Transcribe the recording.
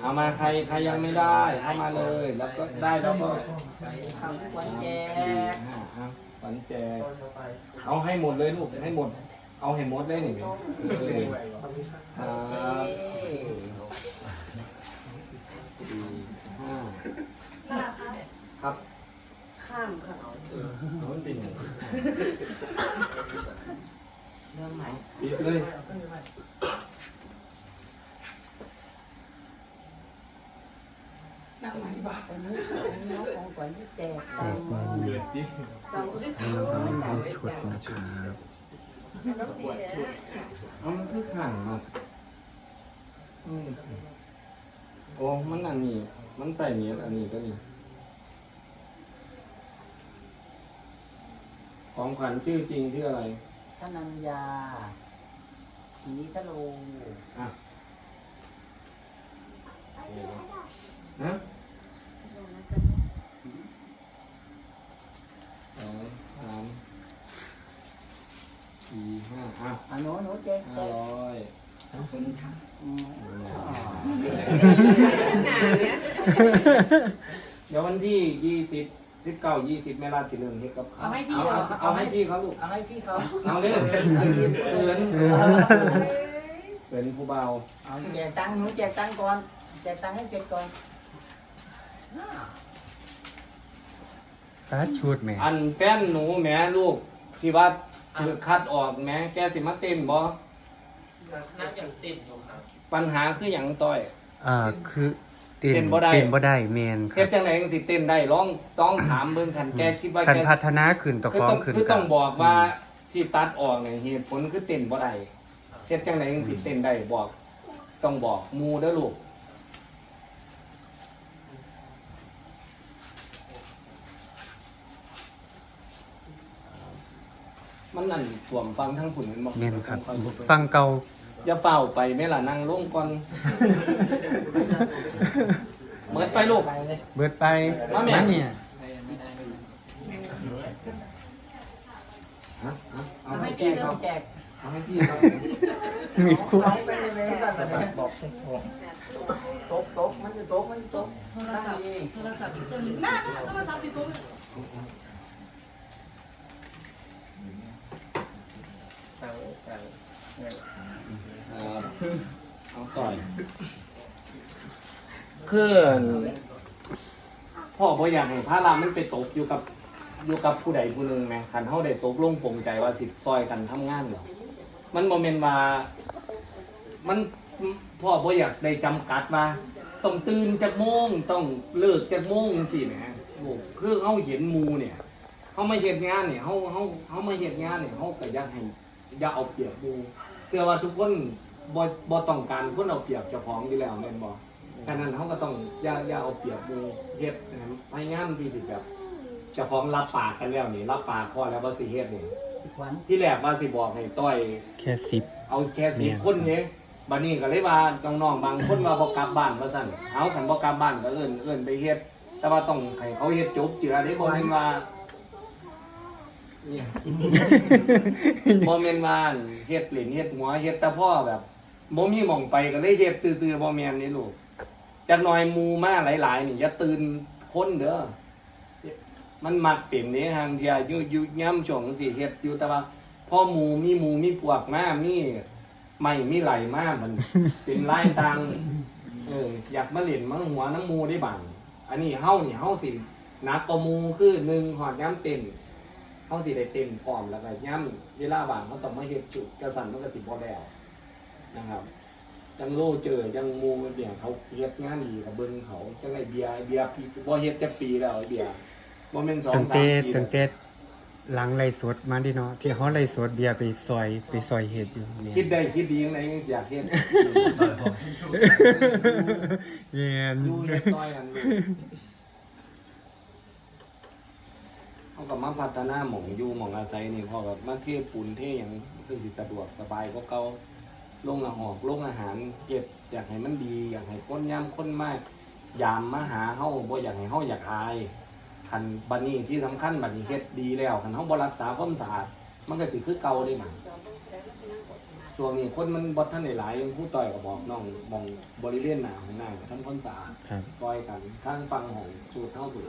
เอามาใครใครยังไม่ได้ เอามาเลย แล้วก็ได้แล้วก็ทำทุกวันแจกขวัญแจกเอาให้หมดเลยลูกให้หมด เอาให้หมดเลยนี่เออครับสี่ห้าครับ ข้ามค่ะ เอามันเป็นไง เรื่องใหม่ ปิดเลย วันนี้วันนี้น้องของขวัญที่แจกตังค์ เกิดดิตังค์ให้น้องๆชุดนะครับเอามันคือขังเนาะอืมโอ้มันอันนี้ มันใส่เมียอันนี้ก็นี่ของขวัญชื่อจริงชื่ออะไรธนัญญาศรีทะโลอะนะสองสามสี่ห้า อะอะหนูหนูแจกแจห้ากร้อยอืมเดี๋ยววันที่ยี่สิบสิบเก้ายี่สิบแม่ลาสิเริ่มเฮ็ดกับข้าวเอาให้พี่เอาเหรอเอาให้พี่เขาลูก เอาให้พี่เขาเอาเลยเตือนเตือนผู้เบาเอาแจกตังค์หนูแจกตังค์ก่อนแจกตังค์ให้เสร็จก่อนตัดชุดแม่อันแฟนหนูแหม่ลูกที่ว่า คือคัดออกแหม่แกสิมาเต้นบ่น่าจะติดอยู่ครับปัญหาคือหยังต้อย อ่าคือเต้นเต้นบ่ได้ เต้นบ่ได้แมนคเฮ็รัดบจังไดจังสิเต้นได้ลองต้องถามเบิ่งคันแกคิดว่าคันแกพัฒนาขึ้นตะคือฟ้อต้งองขึ้นคือกัต้องบอกว่าที่ตัดออกเนี่ยเหตุผลคือเต้นบ่ได้เฮ็ดจังไดจังสิเต้นได้บอก ต้องบอกหมู่เด้อลูก มันนั่นสวมฟังทั้งผุนมันบอกแม่นครับ ฟังเก่าอย่าเฝ้าไปแม่ล่ะนั่งลงก่อนเหมือนไปลูกไปเลยเบิดไปมาแม่ เนี่ยฮะฮะเอาเอาให้ให้พี่พี่เขาเขาแจกเอาให้พี่เขามีคู่น้องไปเลยกันเลยบอกโต๊ะโต๊ะมันจะโต๊ะมันจะโต๊ะโทรศัพท์โทรศัพท์อีกตัวหนึ่งหน้าหน้าโทรศัพท์ติดตัว เอาต่อยคือพ่อบ่อยากให้พระรามมันไปตกอยู่กับอยู่กับผู้ใดผู้หนึ่งไหมคันเฮาได้ตกลงปลงใจว่าสิซอยกันทำงานหรอกมันโมเมนว่ามันพ่อบ่อยากได้จำกัดว่าต้องตื่นจากโมงต้องเลิกจากโมงสิแหมโอ้คือเฮาเห็นมูเนี่ยเฮามาเฮ็ดงานเนี่ยเฮาเฮาเฮามาเฮ็ดงานเนี่ยเฮาก็อยากให้ อย่าเอาเปรียบหมู่เชื่อว่าทุกคนบ่บ่ต้องการคนเอาเปรียบเจ้าของอยู่แล้วแม่นบ่ฉะนั้นเฮาก็ต้องอย่าอย่าเอาเปรียบหมู่เฮ็ดนะครับพยายามที่สิแบบเจ้าของรับปากกันแล้วนี่รับปากพอแล้วว่าสิเฮ็ดนี่ขวัญที่แรกว่าสิบอกให้ต้อย แค่สิบ เอาแค่สิบเนี่ยคนเนี้บัดนี้ก็เลยว่าน้องๆบางคนว่าบ่กลับบ้านว่าซั่นเอาคันบ่กลับบ้านก็เอิ้นเอิ้นไปเฮ็ดแต่ว่าต้องให้เขาเฮ็ดจบเจือได้บ่แม่นว่า เนี่ยบ่แม่นว่าเฮ็ดเหรียญเฮ็ดหัวเฮ็ดแต่พ่อแบบบ่มีหม่องไปก็เลยเฮ็ดซื่อๆบ่แม่นนี่ลูกจักหน่อยหมู่มาหลายๆนี่อย่าตื่นคนเด้อมันมักเป็นเด้ทางเที่ยอยู่อยู่ย่ำช่วงสิเฮ็ดอยู่แต่ว่าพ่อหมูมีหมูมีปวกมามีไม่มีไหลมามันเป็นไล่ตังเอออยากมาเล่นมาหัวน้ำหมูได้บังอันนี้เฮานี่เฮาสิหนักกว่าหมูคือหนึ่งหอดย้ำเต็ม เฮาสิได้เต็มพร้อมแล้วก็ย้ำเวลาบางเขาต้องมาเฮ็ดจุดกระสันมันก็สิบ่แล้วนะครับจังโลเจอจังหมูเนี่ยเขาเฮ็ดงานดีกับเบิ่งเขาจังไอเบียร์ไอ้เบียร์ปีบ่เฮ็ดจักปีแล้วไอ้เบียร์บ่แม่นสองตั้งสามแต่ปีตั้งแต่หลังไล่สดมาดิเนาะที่เฮาไล่สดเบียร์ไปซอยไปซอยเฮ็ดอยู่เนี่ยคิดได้คิดดียังไงยังอยากเฮ็ดเย็นอยู่เล็กน้อยกันเลย เขาก็มาพัฒนาหมองอยู่หมองอาศัยนี่พอกับมาเทปูนเทอย่างคือสิสะดวกสบายก็เก่าลงอาหอกลงอาหารเก็บอยากให้มันดี อยากให้คนย่ำคนมาก ยามมาหาเฮาบ่อยากให้เฮาอยากอายคันบัดนี้ที่สำคัญบัดนี้เฮ็ดดีแล้วคันเฮาบ่รักษาความสะอาดมันก็สิคือเก่าได้หนังสช่วงนี้คนมันบ่ทันได้หลายยังครู่ต่อยก็บอกน้องมองบริเวณหน้าของหน้าทำความสะอาดครับ ซอยกันข้างฟังของสูตรเท่าถูก